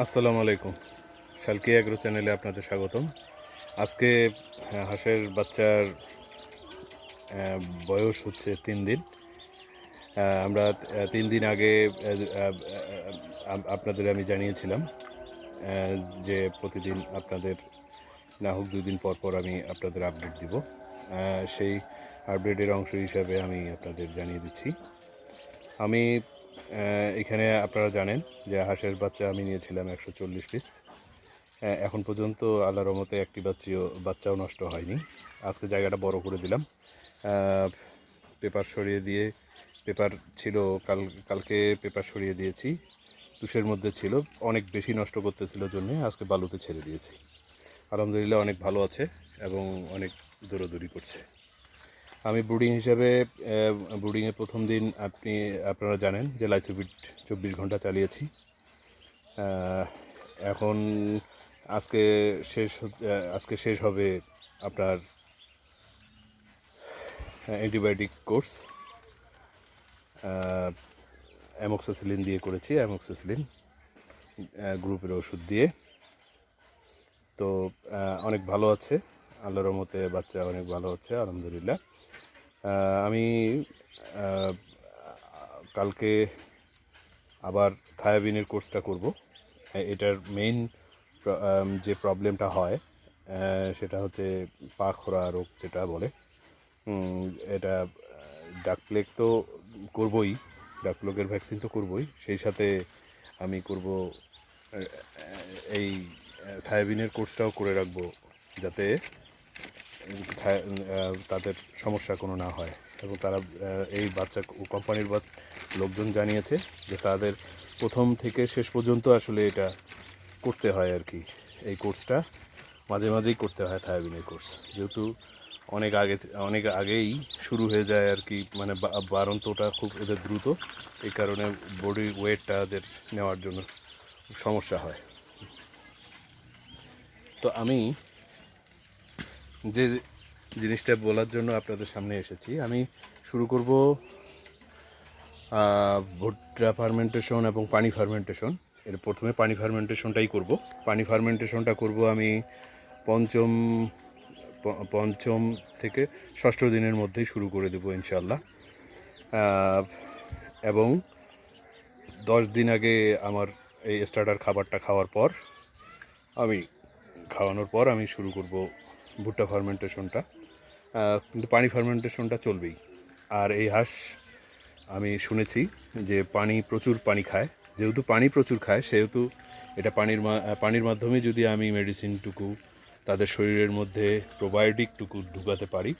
আসসালামু আলাইকুম। শালকি অ্যাগ্রো চ্যানেলে আপনাদের স্বাগতম। আজকে হাঁসের বাচ্চার বয়স হচ্ছে তিন দিন। আমরা তিন দিন আগে আপনাদের আমি জানিয়েছিলাম যে প্রতিদিন আপনাদের না হোক দুদিন পর পর আমি আপনাদের আপডেট দিব। সেই আপডেটের অংশ হিসাবে আমি আপনাদের জানিয়ে দিচ্ছি। আমি এখানে আপনারা জানেন যে হাঁসের বাচ্চা আমি নিয়েছিলাম একশো চল্লিশ পিস এখন পর্যন্ত আল্লাহর রহমতে একটি বাচ্চিও, বাচ্চাও নষ্ট হয়নি। আজকে জায়গাটা বড় করে দিলাম। পেপার সরিয়ে দিয়ে, পেপার ছিল, কাল, কালকে পেপার সরিয়ে দিয়েছি। তুষের মধ্যে ছিল, অনেক বেশি নষ্ট করতেছিল জন্যে আজকে বালুতে ছেড়ে দিয়েছি। আলহামদুলিল্লাহ অনেক ভালো আছে এবং অনেক দৌড়াদৌড়ি করছে। আমি ব্রুডিং হিসাবে ব্রুডিংয়ের প্রথম দিন আপনি, আপনারা জানেন যে লাইসোভিট চব্বিশ ঘণ্টা চালিয়েছি। এখন আজকে শেষ আজকে শেষ হবে আপনার অ্যান্টিবায়োটিক কোর্স। অ্যামোক্সাসিলিন দিয়ে করেছি, অ্যামোক্সাসিলিন গ্রুপের ওষুধ দিয়ে। তো অনেক ভালো আছে, আল্লাহর রহমতে বাচ্চা অনেক ভালো আছে, আলহামদুলিল্লাহ। আমি কালকে আবার থায়াবিনের কোর্সটা করব। এটার মেইন যে প্রবলেমটা হয় সেটা হচ্ছে পা খোরা রোগ যেটা বলে। এটা ডাক প্লেগ তো করবই ডাক প্লেগের ভ্যাকসিন তো করবই। সেই সাথে আমি করব এই থায়াবিনের কোর্সটাও করে রাখব যাতে তাদের সমস্যা কোনো না হয়। এবং তারা এই বাচ্চা কোম্পানির লোকজন জানিয়েছে যে তাদের প্রথম থেকে শেষ পর্যন্ত আসলে এটা করতে হয় আর কি, এই কোর্সটা। মাঝে মাঝেই করতে হয় থায়াবিনের কোর্স। যেহেতু অনেক আগে, অনেক আগেই শুরু হয়ে যায় আর কি মানে বা- বাড়ন্তটা খুব এদের দ্রুত এই কারণে বডি ওয়েটটা এদের নেওয়ার জন্য সমস্যা হয়। তো আমি যে জিনিসটা বলার জন্য আপনাদের সামনে এসেছি, আমি শুরু করব ভুট্টা ফার্মেন্টেশন এবং পানি ফার্মেন্টেশন এর প্রথমে পানি ফার্মেন্টেশনটাই করব। পানি ফার্মেন্টেশনটা করব আমি পঞ্চম পঞ্চম থেকে ষষ্ঠ দিনের মধ্যেই শুরু করে দেবো ইনশাল্লাহ এবং দশ দিন আগে আমার এই স্টার্টার খাবারটা খাওয়ার পর আমি, খাওয়ানোর পর আমি শুরু করব ভুট্টা ফার্মেন্টেশনটা কিন্তু পানি ফার্মেন্টেশনটা চলবেই। আর এই হাঁস আমি শুনেছি যে পানি প্রচুর পানি খায়। যেহেতু পানি প্রচুর খায়, সেহেতু এটা পানির পানির মাধ্যমে যদি আমি মেডিসিনটুকু তাদের শরীরের মধ্যে প্রোবায়োটিকটুকু ঢুকাতে পারি,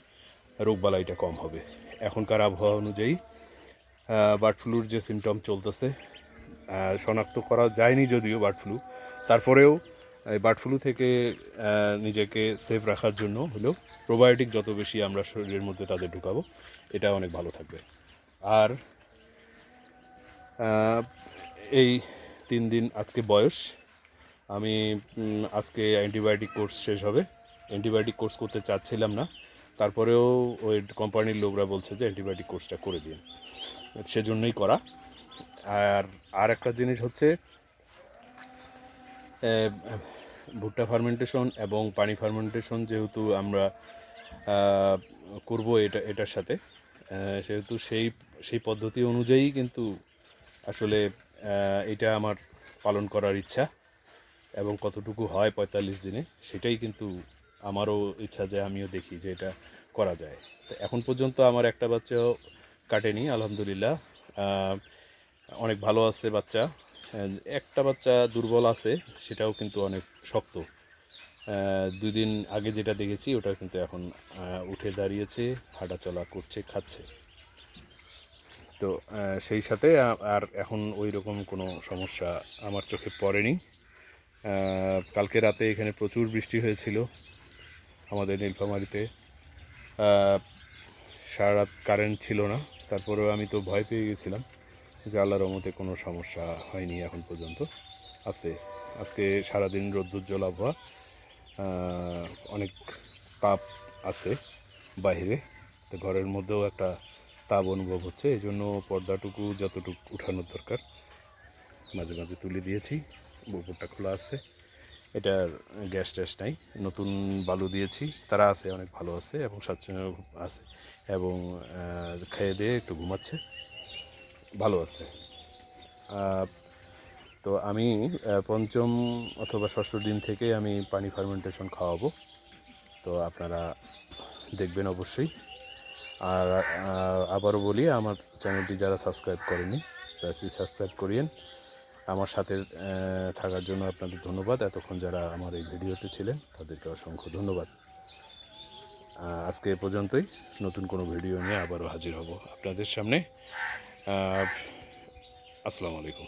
রোগবালাইটা কম হবে। এখনকার আবহাওয়া অনুযায়ী বার্ড ফ্লুর যে সিমটম চলতেছে শনাক্ত করা যায়নি যদিও বার্ড ফ্লু তারপরেও বার্ড ফ্লু থেকে নিজেকে সেফ রাখার জন্য হলেও প্রোবায়োটিক যত বেশি আমরা শরীরের মধ্যে তাদের ঢুকাবো, এটা অনেক ভালো থাকবে। আর এই তিন দিন আজকে বয়স, আমি আজকে অ্যান্টিবায়োটিক কোর্স শেষ হবে। অ্যান্টিবায়োটিক কোর্স করতে চাচ্ছিলাম না, তারপরেও ওই কোম্পানির লোকরা বলছে যে অ্যান্টিবায়োটিক কোর্সটা করে দিন। সেজন্যই করা। আর আর একটা জিনিস হচ্ছে ভুট্টা ফার্মেন্টেশন এবং পানি ফার্মেন্টেশন যেহেতু আমরা করব এটা, এটার সাথে সেহেতু সেই সেই পদ্ধতি অনুযায়ী কিন্তু আসলে এটা আমার পালন করার ইচ্ছা এবং কতটুকু হয় পঁয়তাল্লিশ দিনে, সেটাই কিন্তু আমারও ইচ্ছা যে আমিও দেখি যে এটা করা যায়। তো এখন পর্যন্ত আমার একটা বাচ্চাও কাটেনি, আলহামদুলিল্লাহ। অনেক ভালো আছে বাচ্চা একটা বাচ্চা দুর্বল আছে সেটাও কিন্তু অনেক শক্ত। আহ, দুই দিন আগে যেটা দেখেছি ওটা কিন্তু এখন উঠে দাঁড়িয়েছে হাঁটা চলা করছে খাচ্ছে। তো সেই সাথে আর এখন ওই রকম কোনো সমস্যা আমার চোখে পড়েনি। কালকে রাতে এখানে প্রচুর বৃষ্টি হয়েছিল আমাদের নীলফামারিতে। সারা রাত কারেন্ট ছিল না তারপরেও আমি তো ভয় পেয়ে গেছিলাম। যে আল্লাহর রহমতে কোনো সমস্যা হয়নি এখন পর্যন্ত। আছে। আজকে সারাদিন রৌদ্রোজ্জ্বল আবহাওয়া অনেক তাপ আছে বাইরে তো ঘরের মধ্যেও একটা তাপ অনুভব হচ্ছে এই জন্য পর্দাটুকু যতটুকু উঠানোর দরকার, মাঝে মাঝে তুলে দিয়েছি উপরটা খোলা আছে। এটার গ্যাস ট্যাস নাই, নতুন বালু দিয়েছি, তারা আছে, অনেক ভালো আছে এবং স্বাচ্ছন্দ্য আছে এবং খেয়ে দিয়ে একটু ঘুমাচ্ছে। ভালো আছে। তো আমি পঞ্চম অথবা ষষ্ঠ দিন থেকে আমি পানি ফার্মেন্টেশন খাওয়াবো। তো আপনারা দেখবেন অবশ্যই। আর আবারও বলি, আমার চ্যানেলটি যারা সাবস্ক্রাইব করেনি, চ্যানেলটি সাবস্ক্রাইব করিয়েন। আমার সাথে থাকার জন্য আপনাদের ধন্যবাদ। এতক্ষণ যারা আমার এই ভিডিওতে ছিলেন, তাদেরকে অসংখ্য ধন্যবাদ। আজকে এ পর্যন্তই। নতুন কোনো ভিডিও নিয়ে আবারও হাজির হব আপনাদের সামনে। আসসালামু আলাইকুম।